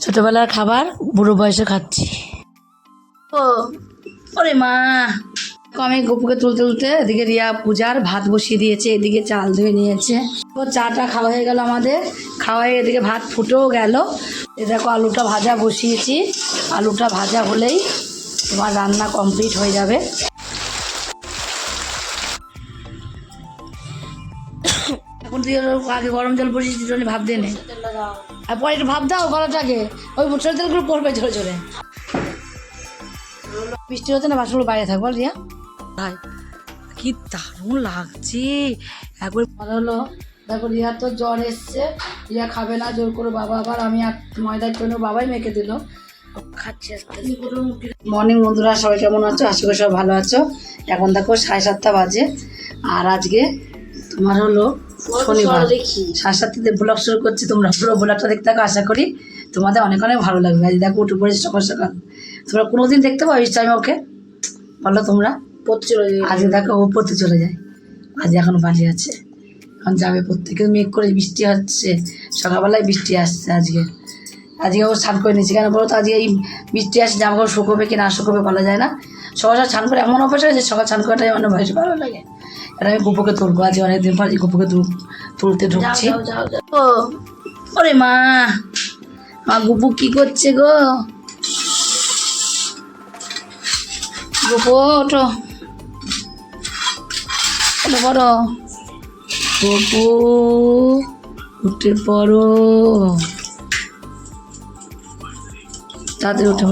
ছোটবেলার খাবার বুড়ো বয়সে খাচ্ছি। ও, ওরে মা। আমি গপুকে তুলতে তুলতে এদিকে রিয়া পূজার ভাত বসিয়ে দিয়েছে, এদিকে চাল ধুয়ে নিয়েছে। তো চাটা খাওয়া হয়ে গেল আমাদের। খাওয়া হয়ে এদিকে ভাত ফুটেও গেল। দেখো, আলুটা ভাজা বসিয়েছি। আলুটা ভাজা হলেই তোমার রান্না কমপ্লিট হয়ে যাবে। আগে গরম জল বসিয়েছি একটুখানি ভাব দিয়ে নে। আর পরে একটু ভাব দাও গলাটাকে ওই ছোটো তেলগুলো পড়বে ঝরে ঝরে বৃষ্টি হচ্ছে না বাসনগুলো বাইরে থাকব রিয়া। ভাই কি দারুণ লাগছে। একবার ভালো হলো। দেখো রিয়া তো জ্বর এসছে। রিয়া খাবে না জোর করে বাবা আবার আমি আর ময়দার জন্য বাবাই মেখে দিল। খাচ্ছি মর্নিং বন্ধুরা সবাই কেমন আছো? আশা করি সবাই ভালো আছো। এখন দেখো সাড়ে সাতটা বাজে। আর আজকে তোমার হলো শনিবার। সাড়ে সাতটাতে ব্লগ শুরু করছি তোমরা পুরো ব্লগটা দেখতে থাকো আশা করি তোমাদের অনেক অনেক ভালো লাগবে। আজ দেখো উঠে পড়েছি সকাল সকাল। তোমরা কোনোদিন দেখতে পাবো এই টাইমে ওকে? বলো তোমরা। পড়তে চলে যায় আজকে দেখো ও পড়তে চলে যায়। আজ এখন বাড়ি আছে। এখন যাবে প্রত্যেকে মেঘ করে বৃষ্টি হচ্ছে। সকালবেলায় বৃষ্টি আসছে আজকে। আজকে ও স্নান করে নিয়েছি। কেন বলো তো আজকে এই বৃষ্টি আসছে জামা কাপড় শুকোবে কি না শুকোবে বলা যায় না। সকাল সকাল স্নান করে এমন অভ্যাস আছে সকাল স্নান করাটাই আমার বেশ ভালো লাগে। এটা আমি গুপুকে তুলবো আজকে অনেকদিন পর গুপুকে তুলতে ঢুকছি। ও ওরে মা মা গুপু কি করছে গো? গুপু ওঠো। ওঠো বড় গুপু উঠে পড়ো। তাড়াতাড়ি উঠে।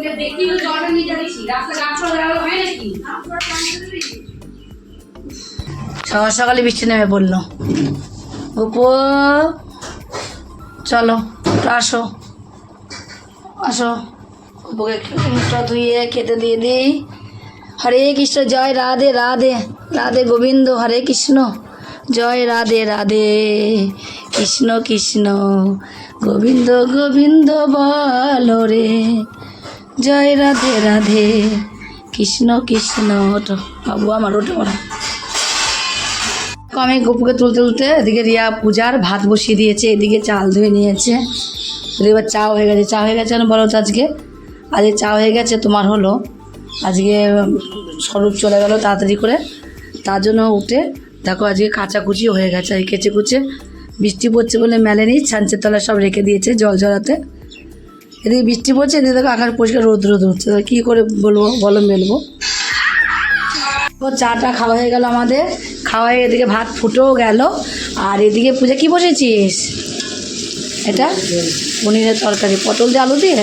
পড়ো সকাল সকালে বৃষ্টি নেমে পড়ল। উপো চলো আসো। আসো। উপকে মুখটা ধুয়ে খেতে দিয়ে দিই। হরে কৃষ্ণ, জয় রাধে রাধে রাধে গোবিন্দ, হরে কৃষ্ণ, জয় রাধে রাধে কৃষ্ণ কৃষ্ণ। গোবিন্দ গোবিন্দ বল রে। জয় রাধে রাধে। কৃষ্ণ কৃষ্ণ বাবু, আমার ওঠো ওঠো। আমি গপুকে তুলতে তুলতে এদিকে রিয়া পূজার ভাত বসিয়ে দিয়েছে, এদিকে চাল ধুয়ে নিয়েছে। এবার চা হয়ে গেছে, চা হয়ে গেছে বলো তো আজকে? আজকে চা হয়ে গেছে, তোমার হলো। আজকে স্বরূপ চলে গেল তাড়াতাড়ি করে। তার জন্য উঠে, দেখো আজকে কাচাকুচি হয়ে গেছে, এই কেচে কুচে বৃষ্টি পড়ছে বলে মেলেনি ছাঞ্চের তলায় সব রেখে দিয়েছে জল জড়াতে এদিকে বৃষ্টি পড়ছে এদিকে দেখো আকাশ পরিষ্কার রোদ রোদ হচ্ছে। কী করে বলব বলো মেলবো? ও চাটা খাওয়া হয়ে গেল আমাদের। খাওয়া হয়ে এদিকে ভাত ফুটেও গেল। আর এদিকে পূজা কি বসেছিস? এটা? পনিরের তরকারি। পটল দিয়ে আলু দিয়ে?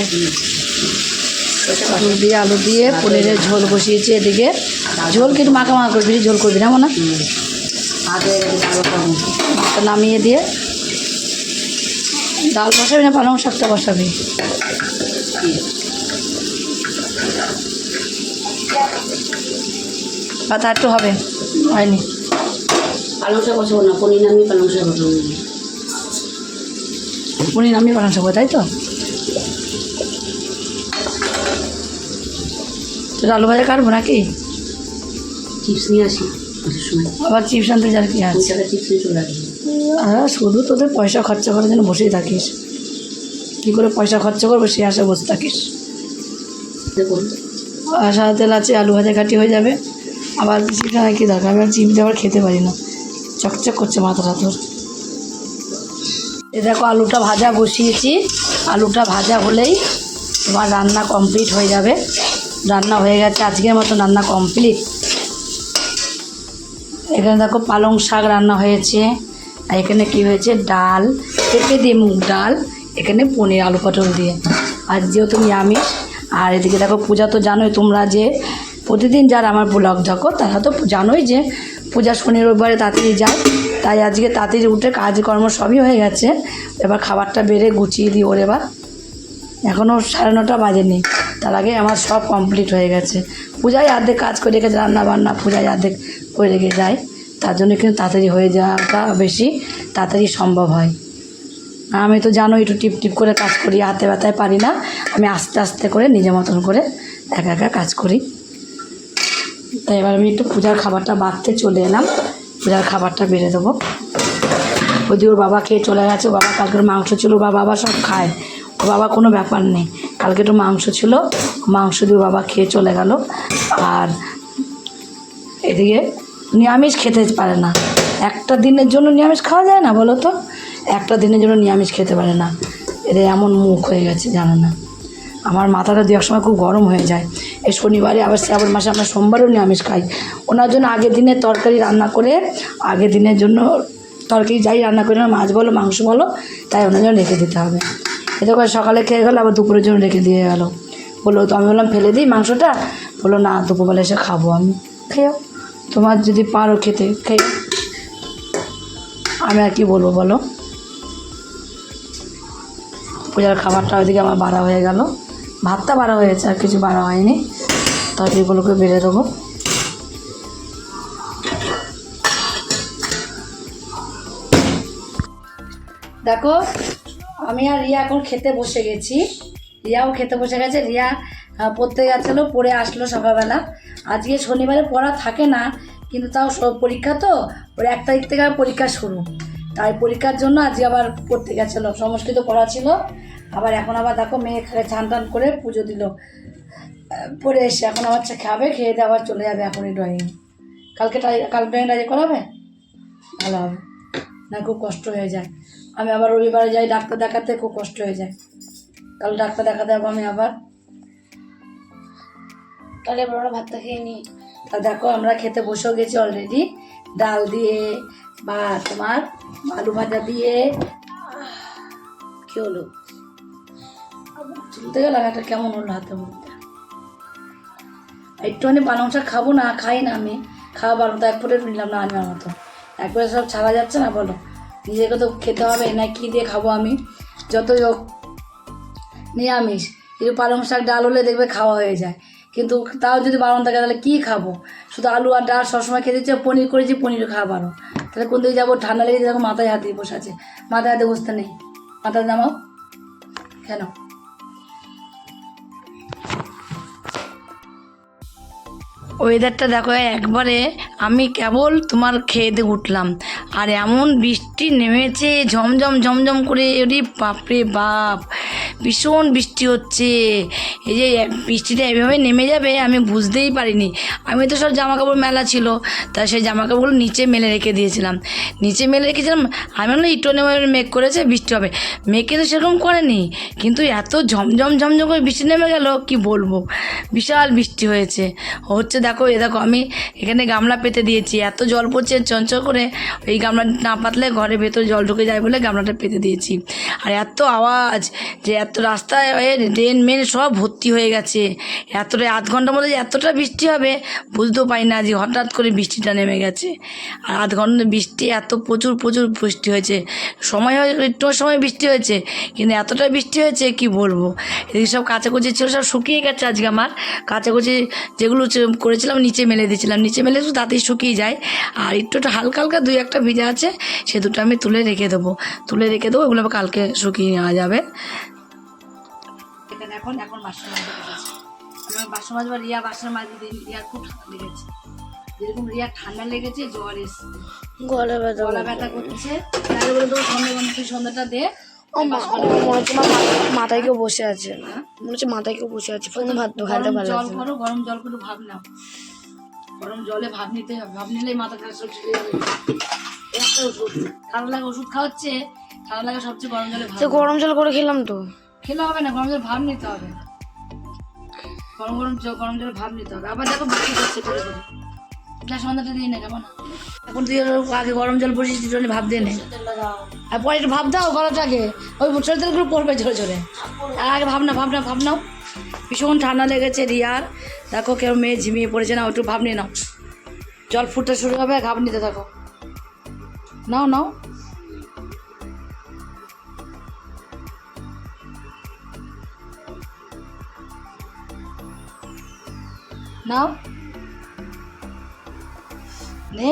পটল দিয়ে আলু দিয়ে পনিরের ঝোল বসিয়েছি এদিকে। ঝোল কিন্তু মাখা মাখা করবি ঝোল করবি না মনে? নামিয়ে দিয়ে ডাল বসাবি না পালং শাকটা বসাবি? আর একটু হবে হয়নি। পালং শাক বসাবো না পনির নামিয়ে পালং শাক বসাবো। পনির নামিয়ে পালং শাক তাই তো? আলু ভাজা কাটবো নাকি? চিপস নিয়ে আসি আবার চিপস আনতে যার কি আছে? চিপস নিয়ে চলে আসব। হ্যাঁ শুধু তোদের পয়সা খরচা করার জন্য বসেই থাকিস। কী করে পয়সা খরচা করব সে আশা বসে থাকিস। আর সাদা তেল আছে আলু ভাজা কাটি হয়ে যাবে। আবার আনার কী দরকার আমি আর চিপস দিয়ে আবার খেতে পারি না। চকচক করছে মাথাটা তোর। এ দেখো আলুটা ভাজা বসিয়েছি। আলুটা ভাজা হলেই তোমার রান্না কমপ্লিট হয়ে যাবে। রান্না হয়ে গেছে আজকের মতো রান্না কমপ্লিট। এখানে দেখো পালং শাক রান্না হয়েছে। আর এখানে কি হয়েছে? ডাল, পেঁপে দিয়ে মুগ ডাল, এখানে পনির, আলু পটল দিয়ে। আর যেহেতু নিরামিষ, আর এদিকে দেখো পূজা তো জানোই তোমরা যে প্রতিদিন যারা আমার ব্লগ দেখো, তারা তো জানোই যে পূজা শনি, রবিবারে তাড়াতাড়ি যায়। তাই আজকে তাড়াতাড়ি উঠে কাজকর্ম সবই হয়ে গেছে। এবার খাবারটা বেড়ে গুছিয়ে দিই ওর এবার। এখনও সাড়ে নটা বাজেনি। তার আগে আমার সব কমপ্লিট হয়ে গেছে। পূজায় অর্ধেক কাজ করে রেখেছে রান্না বান্না পূজায় অর্ধেক করে রেখে যায়। তার জন্য কিন্তু তাড়াতাড়ি হয়ে যাওয়াটা বেশি তাড়াতাড়ি সম্ভব হয়। আমি তো জানো একটু টিপ টিপ করে কাজ করি, হাতে ব্যথায় পারি না। আমি আস্তে আস্তে করে নিজের মতন করে একা একা কাজ করি। তাই এবার আমি একটু পূজার খাবারটা বাড়তে চলে এলাম। পূজার খাবারটা বেড়ে দেবো। দিয়ে ওর বাবা খেয়ে চলে গেছে বাবা কালকের মাংস ছিল, ওর বাবা সব খায়। ওর বাবা কোনো ব্যাপার নেই। কালকে একটু মাংস ছিল, মাংস দিয়ে বাবা খেয়ে চলে গেল। আর এদিকে নিরামিষ খেতে পারে না। একটা দিনের জন্য নিরামিষ খাওয়া যায় না বলো তো? একটা দিনের জন্য নিরামিষ খেতে পারে না। এদের এমন মুখ হয়ে গেছে, জানো না। আমার মাথাটা দু এক সময় খুব গরম হয়ে যায়। এই শনিবারে আবার শ্রাবণ মাসে আমরা সোমবারও নিরামিষ খাই। ওনার জন্য আগের দিনে তরকারি রান্না করে, আগের দিনের জন্য তরকারি যাই রান্না করে মাছ বলো, মাংস বলো, তাই ওনার জন্য রেখে দিতে হবে। এতে করে সকালে খেয়ে গেলো, আবার দুপুরের জন্য রেখে দিয়ে গেলো। বলল, তো আমি বললাম, ফেলে দিই মাংসটা? বলল, না, দুপুরবেলা এসে খাব আমি। খেয়েও তোমার যদি পারো খেতে, খেয়ে আমি আর কি বলব বলো? পূজার খাবারটা ওইদিকে আমার বাড়া হয়ে গেল। ভাতটা বাড়া হয়েছে, আর কিছু বাড়া হয়নি। তরকারিগুলোকে বেড়ে দেবো। দেখো, আমি আর রিয়া এখন খেতে বসে গেছি। রিয়াও খেতে বসে গেছে। রিয়া পড়তে গেছিল, পড়ে আসলো সকালবেলা। আজকে শনিবারে পড়া থাকে না, কিন্তু তাও সব পরীক্ষা তো, ওর এক তারিখ থেকে পরীক্ষা শুরু। তাই পরীক্ষার জন্য আজকে আবার পড়তে গেছিল, সংস্কৃত পড়া ছিল। আবার এখন আবার দেখো মেয়ে খালে চান টান করে পুজো দিল। পড়ে এসে এখন আবার চা খাবে, খেয়ে দিয়ে আবার চলে যাবে এখনই ড্রয়িং কালকে কাল ড্রয়িং রাজি করাবে? ভালো হবে। না, খুব কষ্ট হয়ে যায়। আমি আবার রবিবারে যাই, ডাক্তার দেখাতে খুব কষ্ট হয়ে যায়। কাল ডাক্তার দেখাতে আমি আবার। তাহলে আমরা ভাতটা খেয়ে নিই। তা দেখো, আমরা খেতে বসেও গেছি অলরেডি ডাল দিয়ে বা তোমার আলু ভাজা দিয়ে। কি হলো? চলতে গেলাম একটা কেমন হলো হাতে মধ্যে একটুখানি পালং শাক খাব না, খাই না আমি। খাওয়া পালং তো এক নিলাম না আনবার মতো। একবারে সব ছাড়া যাচ্ছে না, বলো। নিজেকে তো খেতে হবে, না কী দিয়ে খাব আমি? যত নিরামিষ। পালং শাক, ডাল হলে দেখবে খাওয়া হয়ে যায়। কিন্তু তাও যদি বারণ থাকে, তাহলে কী খাব? শুধু আলু আর ডাল সবসময় খেতে ইচ্ছে, পনির করেছি পনির খাওয়া বারো তাহলে কোন দিকে যাব? ঠান্ডা লেগে দেখো মাথায় হাত বসে আছে। মাথায় হাতে বসতে নেই। মাথায় নামাও। কেন ওয়েদারটা দেখো, একবারে আমি কেবল তোমার খেয়ে দিয়ে উঠলাম। আর এমন বৃষ্টি নেমেছে, ঝমঝম ঝমঝম করে। এরি বাপরে বাপ। ভীষণ বৃষ্টি হচ্ছে। এই যে বৃষ্টিটা এভাবে নেমে যাবে, আমি বুঝতেই পারিনি। আমি তো সব জামা কাপড় মেলা ছিল, তা সেই জামা কাপড়গুলো নিচে মেলে রেখে দিয়েছিলাম। নিচে মেলে রেখেছিলাম, আমি বললাম ইটো নেমে মেঘ করেছে, বৃষ্টি হবে। মেঘে তো সেরকম করেনি, কিন্তু এত ঝমঝম ঝমঝম করে বৃষ্টি নেমে গেল, কি বলব? বিশাল বৃষ্টি হয়েছে। হচ্ছে দেখো, এ দেখো, আমি এখানে গামলা পেতে দিয়েছি, এত জল পড়ছে চঞ্চল করে, এই গামলা না পাতলে ঘরের ভেতর জল ঢুকে যায় বলে গামলাটা পেতে দিয়েছি। আর এত আওয়াজ যে এত রাস্তায় ড্রেন মেন সব ভর্তি হয়ে গেছে। এতটা আধ ঘণ্টার মধ্যে এতটা বৃষ্টি হবে, বুঝতেও পারি না যে হঠাৎ করে বৃষ্টিটা নেমে গেছে। আর আধ ঘণ্টা বৃষ্টি এত প্রচুর প্রচুর বৃষ্টি হয়েছে। সময় একটু সময় বৃষ্টি হয়েছে, কিন্তু এতটা বৃষ্টি হয়েছে কি বলব? এদিকে সব কাচাকুচি ছিল, সব শুকিয়ে গেছে আজকে আমার। কাচাকুচি যেগুলো করেছিলাম, নিচে মেলে দিয়েছিলাম। নিচে মেলে শুধু তাতেই শুকিয়ে যায়। আর একটু একটু হালকা হালকা দুই একটা ভিজা আছে, সে দুটো আমি তুলে রেখে দেবো। তুলে রেখে দেবো, ওগুলো কালকে শুকিয়ে নেওয়া যাবে। এখানে এখন এখন বাসন মাজতে বসেছি আমি বাসন মাজবার রিয়া বাসন মাজতে রিয়ার খুব ঠান্ডা লেগেছে। যেরকম রিয়া ঠান্ডা লেগেছে জ্বর এসছে। গলা ব্যথা গলা ব্যথা করছে। তাহলে বলে তো সন্ধ্যে তুই সন্ধ্যাটা দে। মনে হচ্ছে মাথায় কেউ বসে আছে। মনে হচ্ছে মাথায় কেউ বসে আছে। ফোন ভাত খাইতে ভালো জল করো গরম জল করে ভাব নাও। গরম জলে ভাব নিতে হবে। ভাব নিলেই মাথা খারাপ সব ঠিক হয়ে যাবে ওষুধ। ঠান্ডা লাগে ওষুধ খাওয়াচ্ছে। ঠান্ডা লাগে সবচেয়ে গরম জলে তো গরম জল করে খেলাম তো। খেলে হবে না, গরম জল ভাব নিতে হবে। গরম গরম গরম জল ভাব নিতে হবে। আবার দেখো বৃষ্টি হচ্ছে করে করে। যা সন্ধ্যাটা দিয়ে নে, কেমন? এখন তুই আগে গরম জল বসিস জন্য ভাব দিয়ে নে। আর পরে একটু ভাব দাও গলাটাকে ওই ছোটো তেলগুলো পড়বে ঝরে ঝরে আর আগে ভাবনা ভাবনা ভাবনাও নাও ভীষণ ঠান্ডা লেগেছে রিয়ার। দেখো কেউ মেয়ে ঝিমিয়ে পড়েছে না, একটু ভাব নিয়ে নাও। জল ফুটতে শুরু হবে ঘাব নিতে থাকো। নাও নাও। নাও নে।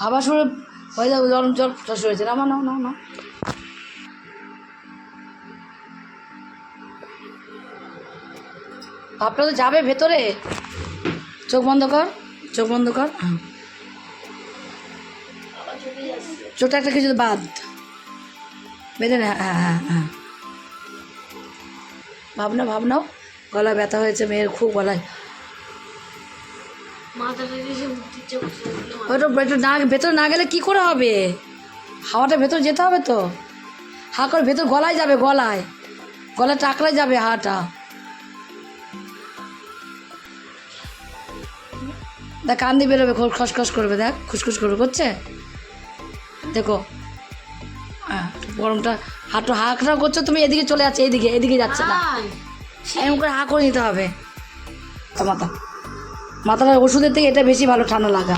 ভাবা শুরু হয়ে যাবে, জল জল ফুটা হয়েছে। নাও নাও নাও নাও ভাবটা তো যাবে ভেতরে। চোখ বন্ধ কর, চোখ বন্ধ কর। হ্যাঁ। ছোট একটা কিছু বাদ বেঁধে না হ্যাঁ হ্যাঁ হ্যাঁ ভাবনা ভাবনাও গলায় ব্যথা হয়েছে, মেয়ের খুব গলায়। ওটা ভেতর না ভেতর না গেলে কি করে হবে? হাওয়াটা ভেতর যেতে হবে তো। হা করে ভেতর গলায় যাবে গলায়। গলায় টাকলায় যাবে হাটা দেখ কান্দি বেরোবে খস খসখস করবে দেখ খুসখুস করবে করছে দেখো। গরমটা হাঁটু হাঁকটা করছ তুমি এদিকে চলে যাচ্ছে এদিকে এদিকে যাচ্ছে না। এরকম করে হা করে নিতে হবে। মাথা। মাথাটা ওষুধের থেকে এটা বেশি ভালো ঠান্ডা লাগা।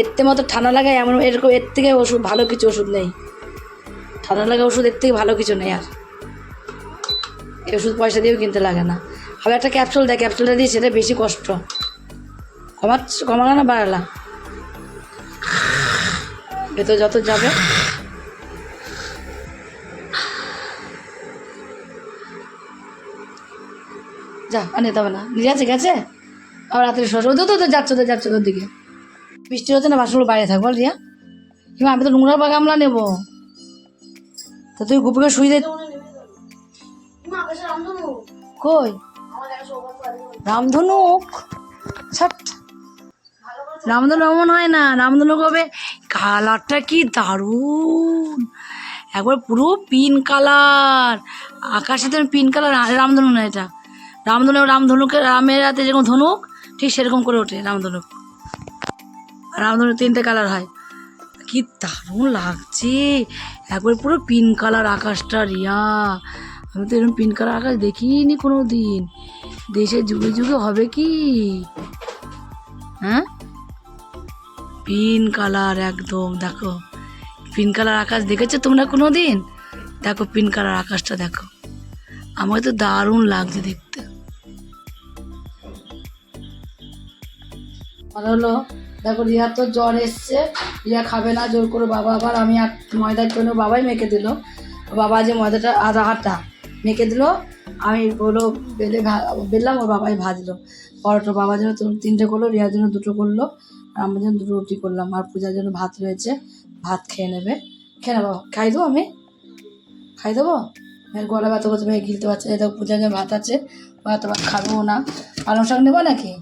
এর মতো ঠান্ডা লাগায় এমন এরকম, এর থেকে ওষুধ ভালো কিছু ওষুধ নেই। ঠান্ডা লাগা ওষুধ এর থেকে ভালো কিছু নেই আর। এই ওষুধ পয়সা দিয়েও কিনতে লাগে না। হবে একটা ক্যাপসুল দেয় ক্যাপসুলটা দিয়ে সেটা বেশি কষ্ট। কমাচ্ছ কমানো না বাড়ালা? ভেতর যত যাবে। যা আর নিতে হবে না নিজে আছে? গেছে আবার রাত্রে শোষ ওদের তো যাচ্ছে ওদের যাচ্ছে ওদের দিকে। বৃষ্টি হচ্ছে না, বাসনগুলো বাইরে থাক, বল রিয়া। কিংবা আমি তো নোংরা বা গামলা নেব। তা তুই গুপিকে শুই দে। কই? রামধনুক ছাট। রামধনু এমন হয় না। রামধনু হবে কালারটা কি দারুণ। একবার পুরো পিন কালার। আকাশে তো পিন কালার। রামধনু না এটা। রামধনু, রামধনুকে, রামের হাতে যেরকম ধনুক ঠিক সেরকম করে ওঠে রামধনু। রামধনু তিনটে কালার হয়। কি দারুণ লাগছে। একবার পুরো পিন কালার আকাশটা রিয়া। আমি তো এরকম পিন কালার আকাশ দেখিনি কোনো দিন দেশের যুগে যুগে হবে কি? হ্যাঁ? পিন কালার একদম, দেখো। পিন কালার আকাশ দেখেছ তোমরা কোনো দিন দেখো পিন কালার আকাশটা, দেখো। আমার তো দারুণ লাগছে দেখতে আর হলো, দেখো রিয়া তো জ্বর এসছে, রিয়া খাবে না, জোর করে বাবা আবার আমি আর ময়দার জন্য বাবাই মেখে দিল। বাবা যে ময়দাটা আধা হাতটা মেখে দিল, আমি হলো বেলে বেললাম, ওর বাবাই ভাজলো। পরোটা বাবার জন্য তিনটে করল রিয়ার জন্য দুটো করল, আর আমার জন্য দুটো রুটি করলাম। আর পূজার জন্য ভাত রয়েছে, ভাত খেয়ে নেবে। খেয়ে নেব, খাই দেবো আমি? খাই দেবো? গলা ব্যথা মেয়ে গিলতে পারছে দেখো, পূজার জন্য ভাত আছে, ভাত ভাত খাব না। পালং শাক নেব নাকি?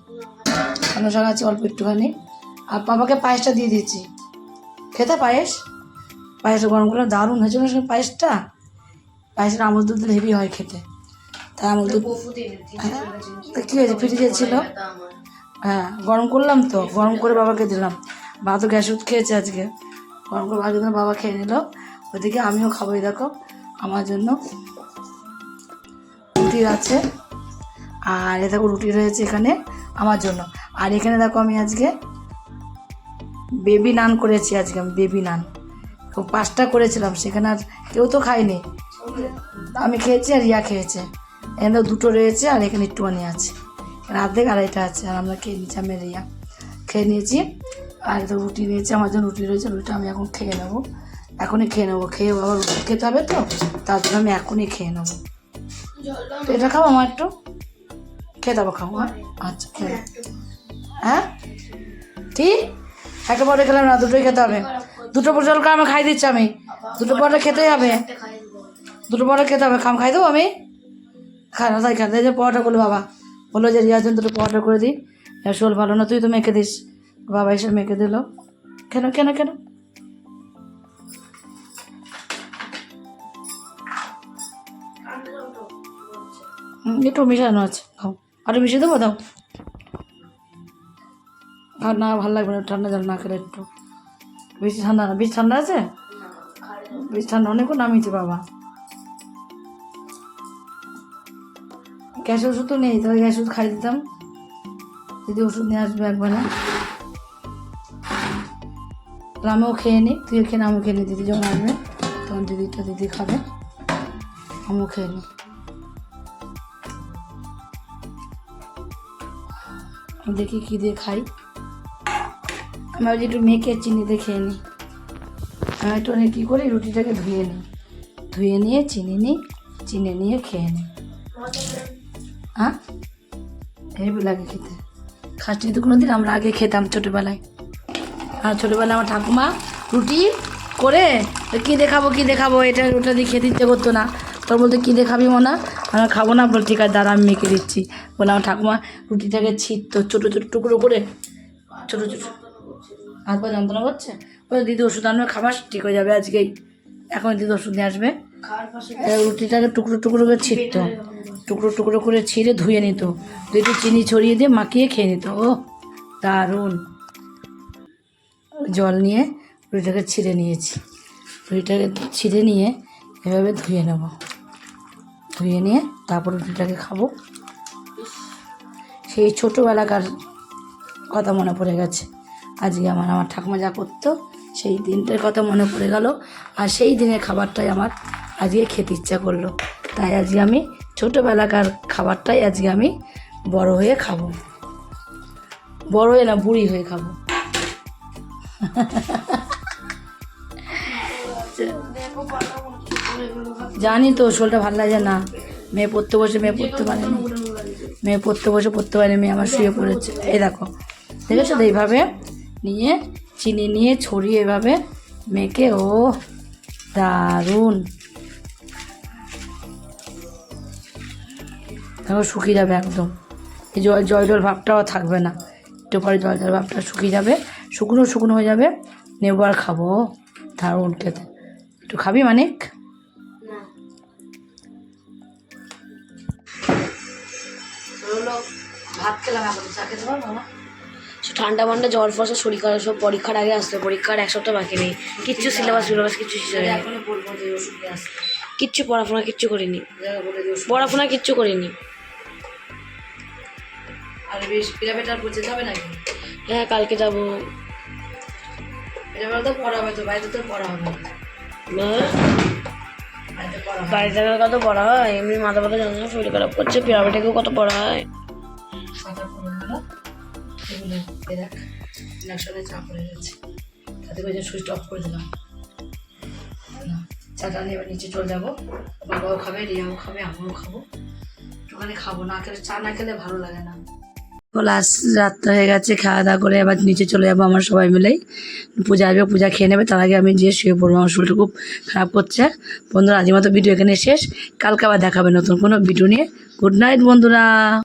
পালং শাক আছে অল্প একটুখানি। আর বাবাকে পায়েসটা দিয়ে দিয়েছি। খেতে পায়েস? পায়েস গরম করে দারুণ হয়েছিল সে পায়েসটা? পায়েসের আমল দুধ দিলে হেভি হয় খেতে। তাই আমল দুধ হ্যাঁ, তা কী হয়েছে? ফ্রিজে ছিল। হ্যাঁ গরম করলাম তো। গরম করে বাবাকে দিলাম। বাবা তো গ্যাস ওষুধ খেয়েছে আজকে। গরম করে বাবাকে দিলাম বাবা খেয়ে নিল। ওদিকে আমিও খাব এই দেখো আমার জন্য। রুটি আছে। আর এ দেখো রুটি রয়েছে এখানে। আমার জন্য। আর এখানে দেখো আমি আজকে বেবি নান করেছি আজকে, আমি বেবি নান পাঁচটা করেছিলাম, সেখানে আর কেউ তো খায়নি। আমি খেয়েছি আর রিয়া খেয়েছে। এখানে দুটো রয়েছে আর এখানে একটুখানি আছে। অর্ধেক আড়াইটা আছে, আর আমরা খেয়ে নিয়েছি আমি রিয়া খেয়ে নিয়েছি, আর তো রুটি নিয়েছি আমার জন্য রুটি রয়েছে, রুটিটা আমি এখন খেয়ে নেব। এখনই খেয়ে নেব, খেয়ে আবার রুটি খেতে হবে তো? তার জন্য আমি এখনই খেয়ে নেব। এটা খাব আমার একটু। খেয়ে দেবো খাব হ্যাঁ? আচ্ছা খেয়ে। হ্যাঁ? ঠিক একটা পরে খেলাম না দুটোই খেতে হবে। দুটো পরে জল আমি খাই দিচ্ছি আমি। দুটো পরে খেতেই হবে। দুটো পরে খেতে হবে। খাম খাই দেবো আমি? খাই না তাই খাই যে পরোটা করল বাবা। বলল যে রিয়ার জন্য দুটো পরোটা করে দিই শোল ভালো না তুই তো মেখে দিস। বাবা এসে মেখে দিল। কেন কেন কেন? একটু মিশানো আছে। খাও। আরও মিশিয়ে দেবো, দাও। আর না, ভালো লাগবে না, ঠান্ডা জল না খেলে একটু। বেশি ঠান্ডা না, বেশি ঠান্ডা আছে? বেশি ঠান্ডা অনেকক্ষণ নামিয়েছে বাবা। গ্যাস ওষুধ তো নেই, তাহলে গ্যাস ওষুধ খাই দিতাম। দিদি ওষুধ নিয়ে আসবে একবার না তাহলে আমিও খেয়ে নিই তুই খেয়ে আমিও খেয়ে নিই দিদি যখন আসবে, তখন দিদিটা দিদি খাবে, আমিও খেয়ে নিই দেখি কী দিয়ে খাই। আমি ভাবছি একটু মেখে চিনি দিয়ে খেয়ে নিই। আমি একটু কী করি, রুটিটাকে ধুয়ে নিই। ধুয়ে নিয়ে চিনি নিই, চিনি নিয়ে খেয়ে নিই। হ্যাঁ হেভি লাগে খেতে। খাসনি তো কোনো দিন আমরা আগে খেতাম ছোটোবেলায়। আর ছোটোবেলায় আমার ঠাকুমা রুটি করে কী দেখাবো কী দেখাবো? এটা ওটা দিয়ে খেতে ইচ্ছে করতো না। তোর বলতে, কী দেখাবি মনে? আমরা খাব না বল ঠিক আছে দাঁড়া আমি মেখে দিচ্ছি। বলে আমার ঠাকুমা রুটিটাকে ছিটতো ছোটো ছোটো টুকরো করে, ছোটো ছোটো হাত পা যন্ত্রণা করছে? বলে, দিদি, ওষুধ আনবে, খাবার ঠিক হয়ে যাবে আজকেই। এখন দিদি ওষুধ নিয়ে আসবে। রুটিটাকে টুকরো টুকরো করে ছিটতো টুকরো টুকরো করে ছিঁড়ে ধুয়ে নিত। একটু চিনি ছড়িয়ে দিয়ে মাখিয়ে খেয়ে নিত। ও দারুণ। জল নিয়ে রুটিটাকে ছিঁড়ে নিয়েছি। রুটিটাকে ছিঁড়ে নিয়ে এভাবে ধুয়ে নেব। ধুয়ে নিয়ে তারপর রুটিটাকে খাব। সেই ছোটোবেলাকার কথা মনে পড়ে গেছে। আজকে আমার আমার ঠাকুমা যা করতো, সেই দিনটার কথা মনে পড়ে গেল। আর সেই দিনের খাবারটাই আমার আজকে খেতে ইচ্ছা করল। তাই আজকে আমি ছোটোবেলাকার খাবারটাই আজকে আমি বড় হয়ে খাব। বড় হয়ে না, বুড়ি হয়ে খাব। জানি তো, শোলটা ভালো লাগে না। মেয়ে পড়তে বসে, মেয়ে পড়তে পারেনি মেয়ে পড়তে বসে, পড়তে পারেনি মেয়ে আমার শুয়ে পড়েছে। এই দেখো, দেখেছ তো এইভাবে নিয়ে, চিনি নিয়ে ছড়িয়ে এভাবে মেয়েকে ও দারুণ। দেখো, শুকিয়ে যাবে একদম। এই জল জল জল ভাবটাও থাকবে না। একটু পরে জল জল ভাবটা শুকিয়ে যাবে, শুকনো শুকনো হয়ে যাবে। নেব আর খাব, দারুণ খেতে। একটু খাবি মানিক? ভাত খেলাম এখন চা খেতে পারব না ঠান্ডা মান্ডা জ্বর ফসা শরীর খারাপ সব পরীক্ষার আগে আসতে পরীক্ষার এক সপ্তাহ বাকি নেই। কিচ্ছু সিলেবাস সিলেবাস কিচ্ছু কিচ্ছু পড়াশোনা কিচ্ছু করিনি। পড়াশোনা কিচ্ছু করিনি। আর বেশ পিরামিডার পচে যাবে নাকি? হ্যাঁ কালকে যাব। পিরামিড তো পড়া হবে তো বাড়িতে তো পড়া হবে না। হ্যাঁ, বাড়িতে থাকার কত পড়া হয়। এমনি মাথা ব্যথা যন্ত্রণা শরীর খারাপ করছে পিরামিডেকেও কত পড়া হয়? সাদা পড়াগুলো এগুলো দেখ ইলেকশনে চা পড়ে গেছে তাতে করে সুইচ অফ করে দিলাম। চাটা নিয়ে এবার নিচে চলে যাব। বাবাও খাবে, রিয়াও খাবে, আমিও খাব। একটুখানি খাব, না খেলে চা না খেলে ভালো লাগে না। লাস্ট রাতটা হয়ে গেছে, খাওয়া দাওয়া করে এবার নিচে চলে যাব আমার সবাই মিলেই। পূজা আসবে, পূজা খেয়ে নেবে, তার আগে আমি যেয়ে শুয়ে পড়ব, আমার শরীরটা খুব খারাপ করছে। বন্ধুরা আজকের মতো ভিডিও এখানে শেষ। কালকে আবার দেখাবে নতুন কোনো ভিডিও নিয়ে। গুড নাইট বন্ধুরা।